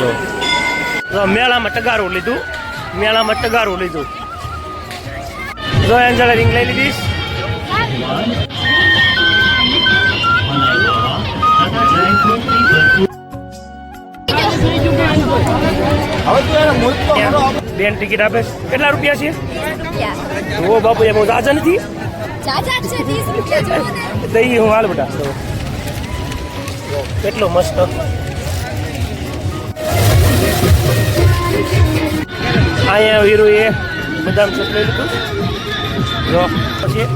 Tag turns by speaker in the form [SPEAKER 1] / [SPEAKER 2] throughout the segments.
[SPEAKER 1] જો. મેળામાં ટગારું લીધું. મેળામાં ટગારું લીધું. જો, એન્જલ રિંગ લઈ લીધીશ. બેન ટિકિટ આપે કેટલા રૂપિયા છે? ઓ બાપુ, એમાં આજા નથી?
[SPEAKER 2] ચાચા છે 30 રૂપિયા જો ને
[SPEAKER 1] દઈ હું હાલ બેટા. કેટલો મસ્ત. અહીંયા વીરુ એ બદામ સૂપ લઈ જો, પછી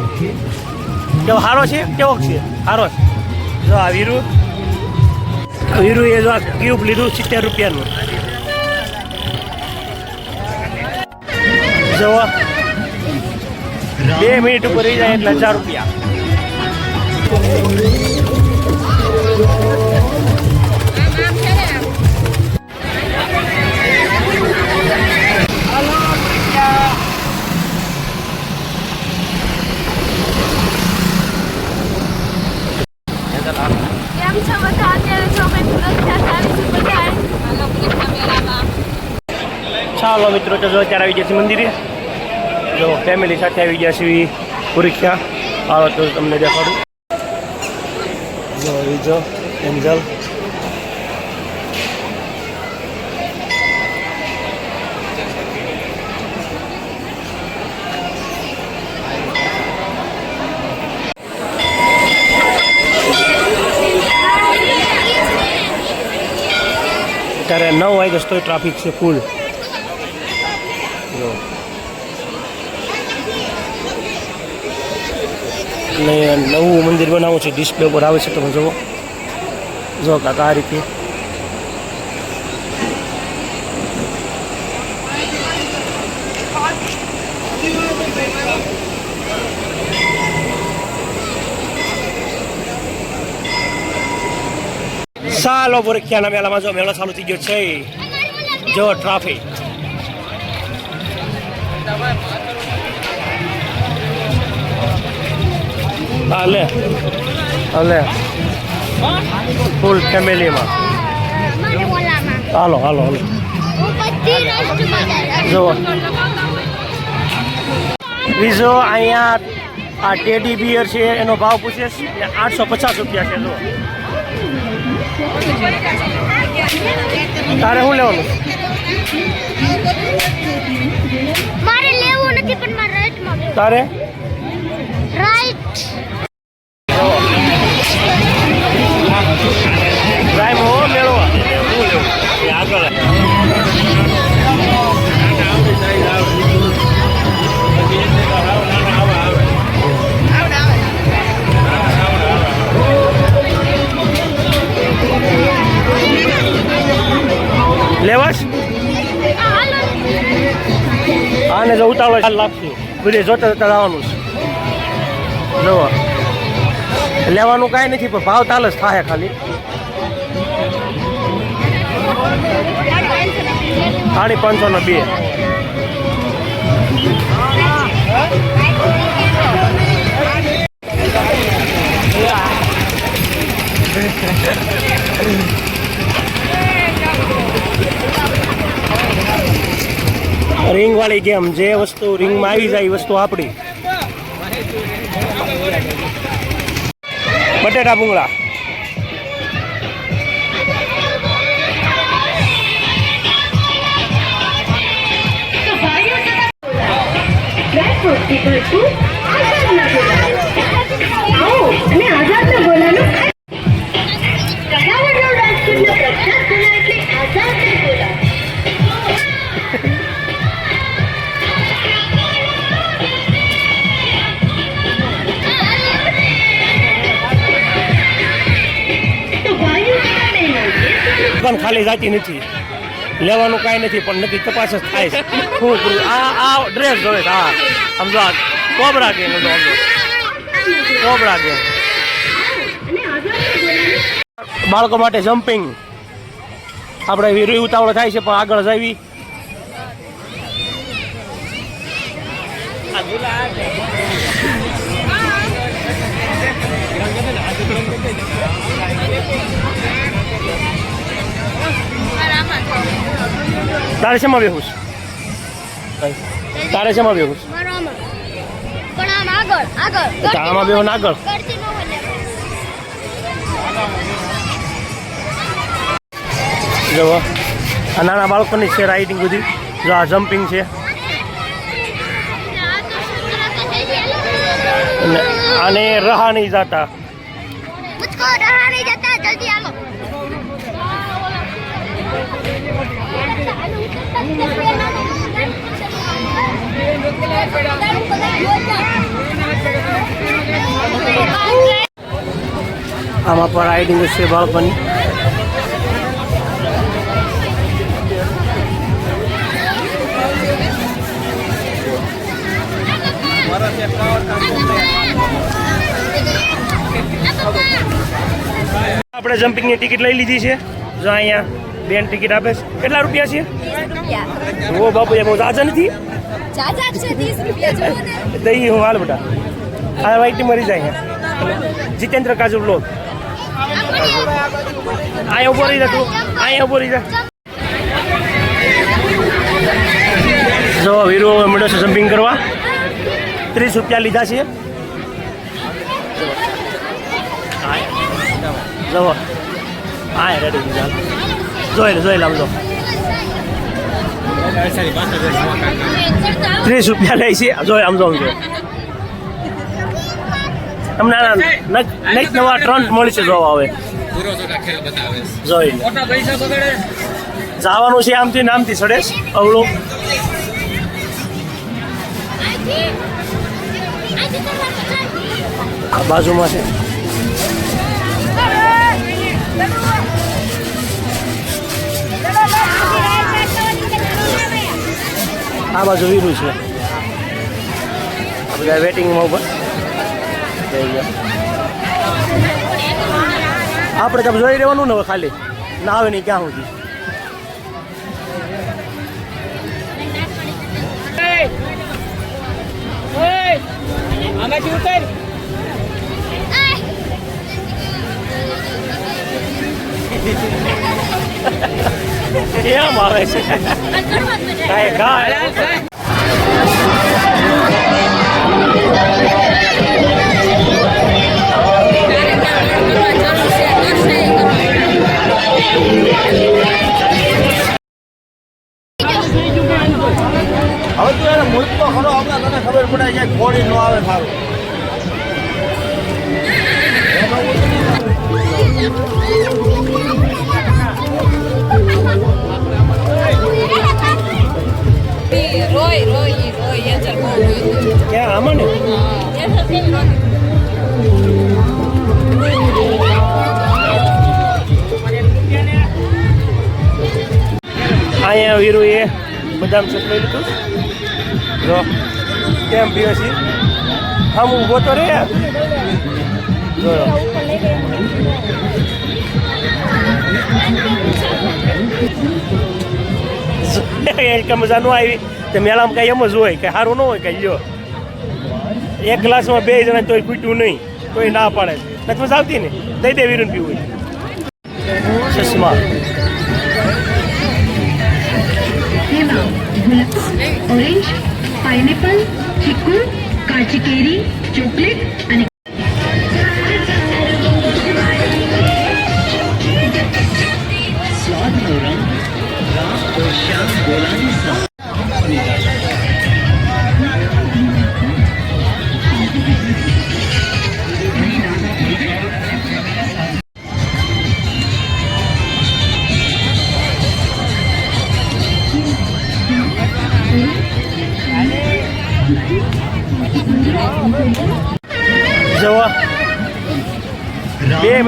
[SPEAKER 1] કેવો સારો છે? કેવો છે? સારો છે. જો, આ વીરુ. વીરુ એ જો આ ક્યુબ લીધું સિત્તેર રૂપિયાનું. જો, બે મિનિટ ઉપર રહી જાય એટલે હજાર રૂપિયા.
[SPEAKER 2] જો
[SPEAKER 1] અત્યારે આવી ગયા છે મંદિરે. જો ફેમિલી સાથે આવી ગયા છે પરીક્ષા આવો તો તમને દેખાડું. જો એ જો એન્જલ. અત્યારે નવ વાગે તોય ટ્રાફિક છે ફૂલ ને નવું મંદિર બનાવવું છે ડિસ્પ્લે ઉપર આવે છે તમે જુઓ જો કાકા, આ રીતે. સાલો પરીક્ષાના મેળામાં જો મેળો ચાલુ થઈ ગયો છે. જો ટ્રાફિક હાલે હાલે ફૂલ ફેમિલીમાં હાલો હાલો હાલો.
[SPEAKER 2] હું
[SPEAKER 1] જુઓ બીજો અહીંયા આ ટેડી બિયર છે એનો ભાવ પૂછે છે આઠસો પચાસ રૂપિયા છે જુઓ તારે શું લેવાનું?
[SPEAKER 2] મારે લેવું નથી પણ મારે રાઈટમાં લેવું.
[SPEAKER 1] તારે?
[SPEAKER 2] રાઈટ
[SPEAKER 1] લેવાશ? આને જો ઉતાવળ લાગશે. બધે જોતા જોતા લાવવાનું છે. જુઓ લેવાનું કાંઈ નથી, પણ ભાવ તાલ જ થાય ખાલી. સાડી પાંચસો ને બે. રિંગ વાળી ગેમ, જે વસ્તુ રિંગમાં આવી જાય વસ્તુ આપણી.
[SPEAKER 3] টেটা বুংলা Transport
[SPEAKER 1] people to જાતી નથી. લેવાનું કાંઈ નથી, પણ નથી, તપાસ જ થાય છે. શું કરું આ આ ડ્રેસ જોવે છે, હા. સમજો આ કોબરા ગેમ સમજો. કોબરા
[SPEAKER 3] ગોલાનો
[SPEAKER 1] બાળકો માટે જમ્પિંગ આપણે વીરુ ઉતાવળ થાય છે, પણ આગળ જવી. તારે શેમાં બેહું છે? તારે શેમાં બેહું છે?
[SPEAKER 2] મારો આમાં. પણ આગળ આગળ.
[SPEAKER 1] તો આમાં બેહો આગળ? જુઓ આ નાના બાળકોની છે રાઇડિંગ બધી. જો આ જમ્પિંગ છે. અને આને રહા નહીં જાતા. આમાં પણ રાઇડિંગ છે પણ આપણે જમ્પિંગની ટિકિટ લઈ લીધી છે. જો અહીંયા બેન ટિકિટ આપે છે. કેટલા રૂપિયા છે? ઓ બાપુ એમ તાજા નથી? દઈ હું હાલ બેટા. આ વાઈટ મરી જાય જીતેન્દ્ર કાજુ બ્લોક અહીંયા ઊભો રહી જા તું. અહીંયા ઊભો રહી જા. જો વીરો મળ્યો છે જમ્પિંગ કરવા. ત્રીસ રૂપિયા લીધા છે. જવો હા રેડી લીધા જોઈ જોઈ લાવજો ત્રીસ રૂપિયા લે છે. જોઈ આમ જો. તમને આના નક નક નવા ટ્રન્ટ મળશે જોવા હવે.
[SPEAKER 4] છે.
[SPEAKER 1] જોઈ જવાનું છે આમથી નામથી સડેશ અવળું. બાજુમાં છે. આ બાજુ વીરું છે. આ બધા વેટિંગમાં ઉપર થઈ ગયા આપણે તમે જોઈ રહેવાનું ને હવે ખાલી. ના આવે નહીં ક્યાં સુધી.
[SPEAKER 4] આમાંથી ઉતર
[SPEAKER 1] કેમ આવે છે? કાંઈ ગાય અહીંયા વીરુ એ બદામ શેક લઈ લીધું. જો, કેમ પીવે છે? આમ ઊભો તો રે. જો મજા ન આવી. તે મેળામાં કઈ એમ જ હોય કે સારું ન હોય, કઈ લ્યો. એક ગ્લાસમાં બે જણા તોય ખૂટ્યું નહીં તોય ના પાડે. નથી આવતી ને દઈ દે વીરુને પીવું સુષ્મા ચશ્મા.
[SPEAKER 3] ઓરેન્જ પાઇનેપલ ચીકુ કાચી કેરી ચોકલેટ અને
[SPEAKER 1] જવા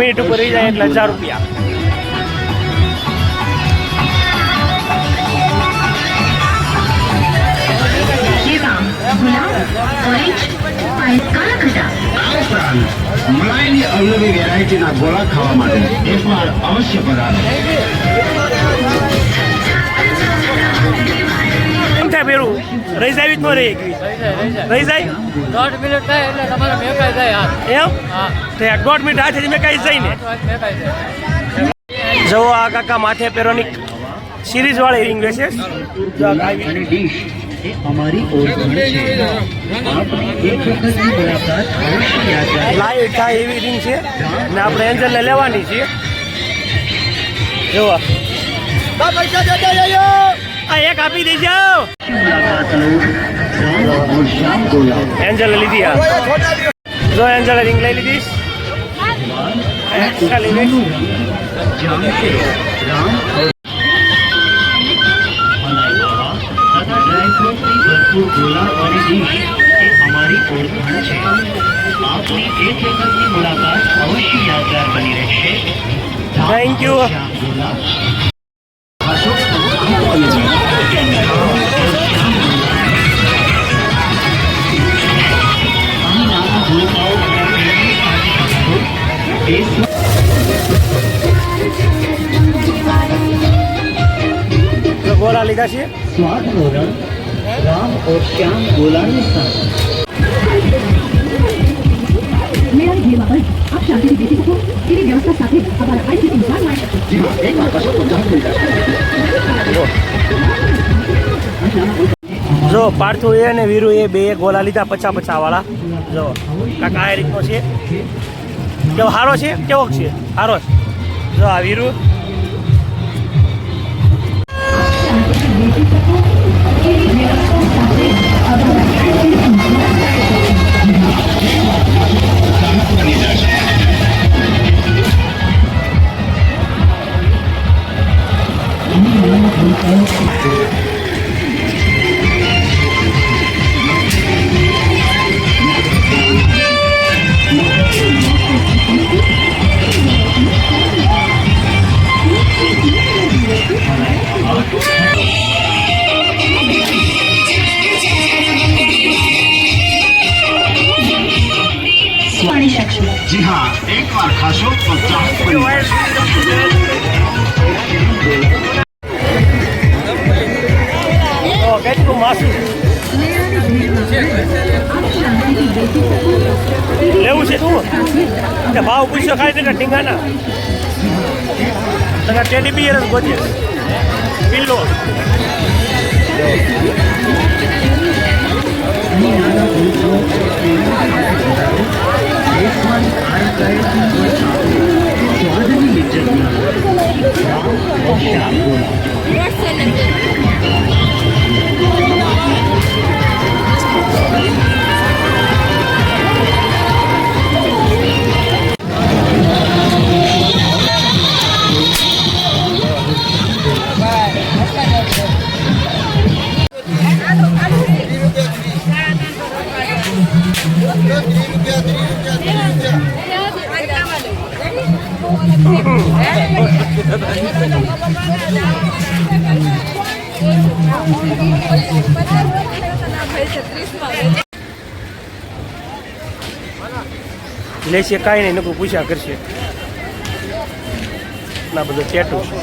[SPEAKER 1] મિનિટ ઉપર રહી જાય એટલે હજાર રૂપિયા.
[SPEAKER 5] મલાઈની અવનવી વેરાયટીના ગોળા ખાવા માટે એકવાર અવશ્ય પધારો.
[SPEAKER 1] થાય પેલું? રહી જાય જ ન રહી રહી જાય?
[SPEAKER 4] દોઢ મિનિટ થાય એટલે તમારે મેકાઈ જાય
[SPEAKER 1] એમ?
[SPEAKER 4] હા.
[SPEAKER 1] તે દોઢ મિનિટ હાથે મેં કઈ જાય
[SPEAKER 4] ને. મેકાઈ જાય.
[SPEAKER 1] જવો આ કાકા માથે પહેરોની સિરીઝ વાળી રિંગ જો
[SPEAKER 5] અમારી છે. રાખજો.
[SPEAKER 1] લાઈટ થાય એવી રિંગ છે. ને આપણે એન્જલને લેવાની છે. જોવા આ એક આપી દેજો. એન્જલ લીધી આ. જો એન્જલ રિંગ લઈ લીધી.
[SPEAKER 5] રામ Thank ગોળા લીધા છે રામ ઓર શ્યામ ગોલાની
[SPEAKER 1] જો પાર્થુ એ અને વીરુ એ બે ગોલા લીધા પચા પચા વાળા જો કાકા આ રીતનો છે. કેવો સારો છે? કેવો છે? સારો છે. જો આ વીરુ.
[SPEAKER 3] પાણી
[SPEAKER 1] Ya bau busuk kali dengan
[SPEAKER 5] tinggana. Dengan jadi biar buat dia.
[SPEAKER 1] લેશે કાંઈ નહીં નકરું પૂછ્યા કરશે ના બધું ચેટું જો.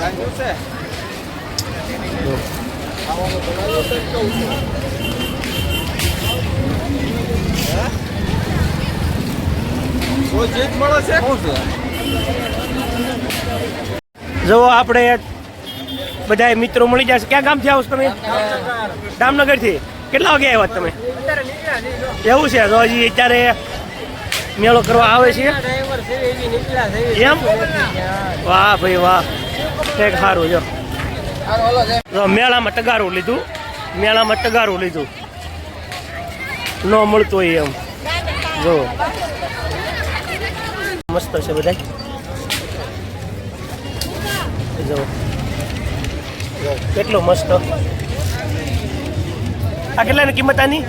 [SPEAKER 1] જો આપણે બધા મિત્રો મળી જશે. ક્યાં ગામથી આવો તમે? જામનગરથી કેટલા વાગે આવ્યા તમે? એવું છે. તો હજી અત્યારે મેળો કરવા આવે છે. એમ? વાહ ભાઈ વાહ. કંઈક સારું જો. મેળામાં ટગારું લીધું. મેળામાં ટગારું લીધું. ન મળતું હોય એમ. જો. મસ્ત છે બધા જો. જો, કેટલો મસ્ત. આ કેટલાની કિંમત આની?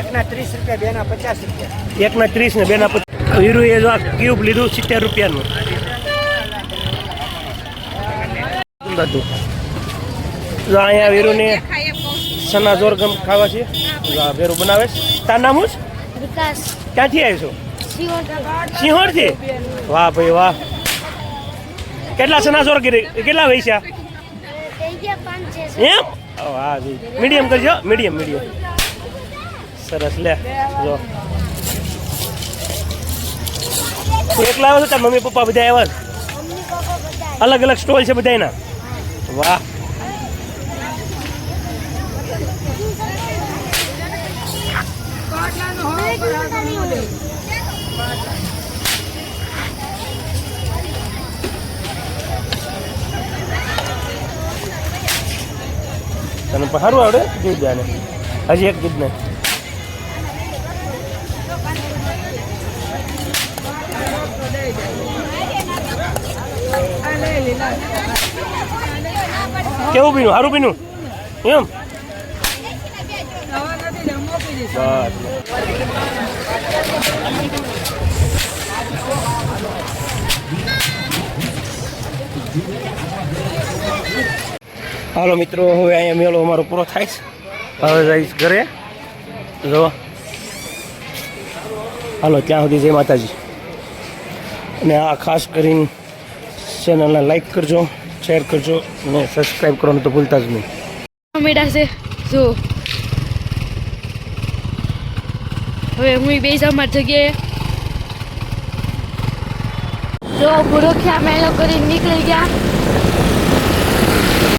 [SPEAKER 6] એકના ત્રીસ રૂપિયા બેના પચાસ રૂપિયા.
[SPEAKER 1] એકના ત્રીસ ને બેના પચાસ હીરો એ જો આ ક્યુબ લીધું સિત્તેર રૂપિયાનું. બધું. જો અહીંયા વીરુને સના જોરગમ ખાવા છે. વેરું બનાવે છે. તાર નામ શું છે? ક્યાંથી આવી છો?
[SPEAKER 2] સિંહોર
[SPEAKER 1] સિંહોરથી વાહ ભાઈ વાહ. કેટલા સનાસોર કેટલા
[SPEAKER 2] વૈસ્યા
[SPEAKER 1] એમ? હા મીડિયમ કરજો. Medium medium. સરસ, લે. જો. એકલા આવ્યો તાર મમ્મી પપ્પા બધા આવ્યા અલગ અલગ સ્ટોલ છે બધાના વાહ. તને સારું આવડે? જોઈ જાને હજી એક કીધ ને કેવું પીનું સારું પીનું એમ? બસ હાલો મિત્રો, હવે અહીંયા મેળો અમારો પૂરો થાય છે. હવે જઈશ ઘરે. જો. હાલો, ત્યાં સુધી જય માતાજી. અને આ ખાસ કરીને ચેનલને લાઈક કરજો, શેર કરજો અને સબસ્ક્રાઈબ કરવાનું તો ભૂલતા જ નહીં.
[SPEAKER 7] મેડા છે. જો. હવે હું બે મારી જગ્યાએ. જો, ભૂરોખ્યા મેળો કરીને નીકળી ગયા.